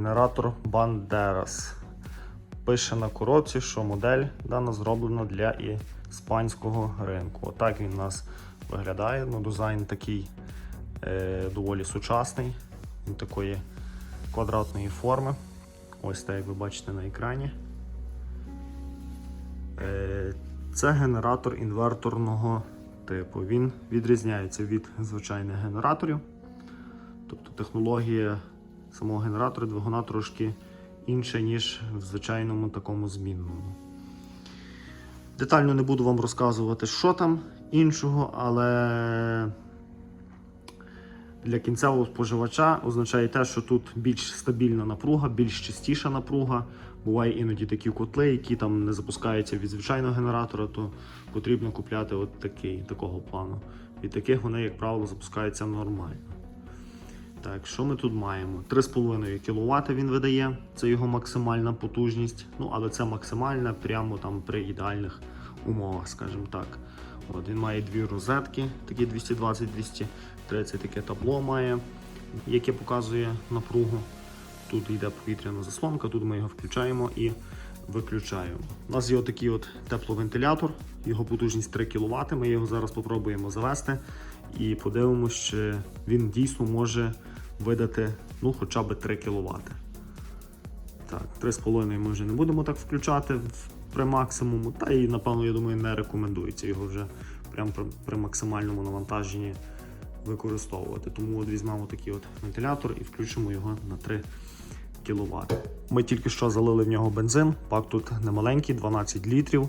Генератор Banderas. Пише на коробці, що модель дана зроблена для іспанського ринку. Отак він у нас виглядає. Ну, дизайн такий е, доволі сучасний. Він такої квадратної форми. Ось так, як ви бачите на екрані. Е, Це генератор інверторного типу. Він відрізняється від звичайних генераторів. Тобто технологія самого генератора двигуна трошки інша, ніж в звичайному такому змінному. Детально не буду вам розказувати, що там іншого, але для кінцевого споживача означає те, що тут більш стабільна напруга, більш чистіша напруга. Буває іноді такі котли, які там не запускаються від звичайного генератора, то потрібно купляти от такий, такого плану. Від таких вони, як правило, запускаються нормально. Так, що ми тут маємо? 3,5 кВт він видає, це його максимальна потужність. Ну, але це максимальна прямо там при ідеальних умовах, скажімо так. От, він має дві розетки, такі 220-230, таке табло має, яке показує напругу. Тут йде повітряна заслонка, тут ми його включаємо і виключаємо. У нас є такий от тепловентилятор, його потужність 3 кВт. Ми його зараз спробуємо завести і подивимося, чи він дійсно може видати ну, хоча б 3 кВт. Так, 3,5 ми вже не будемо так включати при максимуму, та і, напевно, я думаю, не рекомендується його вже прямо при, при максимальному навантаженні використовувати. Тому от візьмемо такий от вентилятор і включимо його на 3 кВт. Ми тільки що залили в нього бензин, пак тут немаленький, 12 літрів.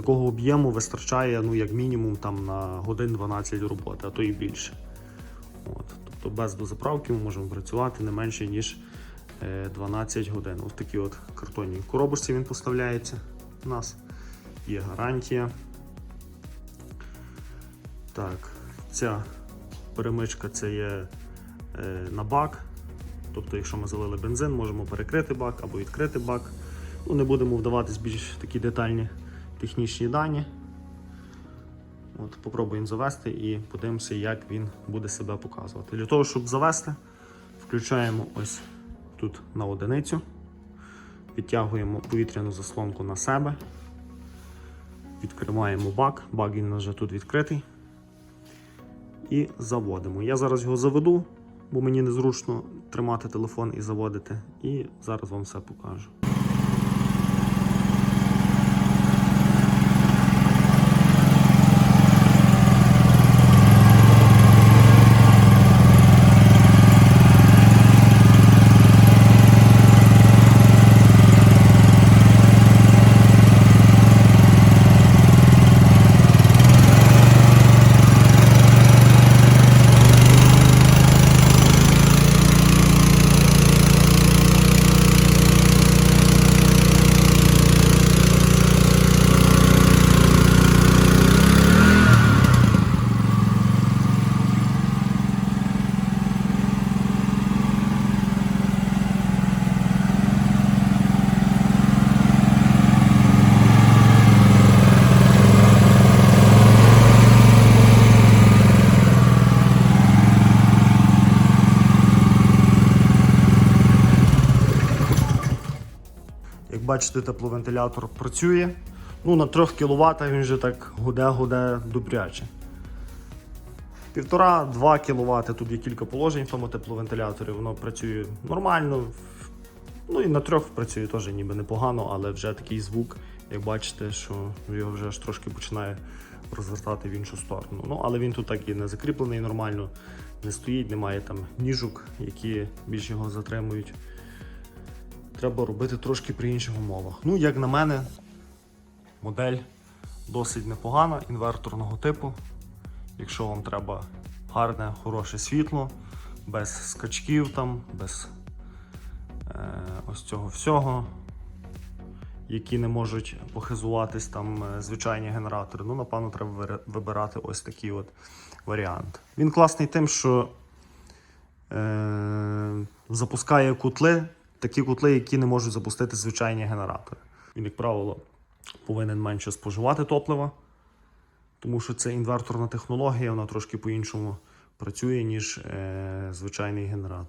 Такого об'єму вистачає ну, як мінімум там, на годин 12 роботи, а то і більше. От. Тобто без дозаправки ми можемо працювати не менше, ніж е, 12 годин. Ось такі от картонні коробочці він поставляється у нас. Є гарантія. Так, ця перемичка це є е, на бак. Тобто, якщо ми залили бензин, можемо перекрити бак або відкрити бак. Ну, не будемо вдаватись більш такі детальні технічні дані. От, Попробуємо завести і подивимося, як він буде себе показувати. Для того, щоб завести, включаємо ось тут на одиницю, підтягуємо повітряну заслонку на себе, відкриваємо бак, бак він вже тут відкритий. І заводимо. Я зараз його заведу, бо мені незручно тримати телефон і заводити. І зараз вам все покажу. Бачите, тепловентилятор працює. Ну, на 3 кВт він вже так гуде-гуде добряче. 1,5-2 кВт, тут є кілька положень в тому тепловентиляторі, воно працює нормально. Ну і на трьох працює теж ніби непогано, але вже такий звук, як бачите, що його вже аж трошки починає розвертати в іншу сторону. Ну, але він тут так і не закріплений нормально, не стоїть, немає там ніжок, які більш його затримують треба робити трошки при інших умовах. Ну, як на мене, модель досить непогана, інверторного типу. Якщо вам треба гарне, хороше світло, без скачків, там, без е, ось цього всього, які не можуть похизуватись там е, звичайні генератори, ну, напевно, треба вибирати ось такий от варіант. Він класний тим, що е, запускає кутли, такі котли, які не можуть запустити звичайні генератори. Він, як правило, повинен менше споживати топлива, тому що це інверторна технологія, вона трошки по-іншому працює, ніж е, звичайний генератор.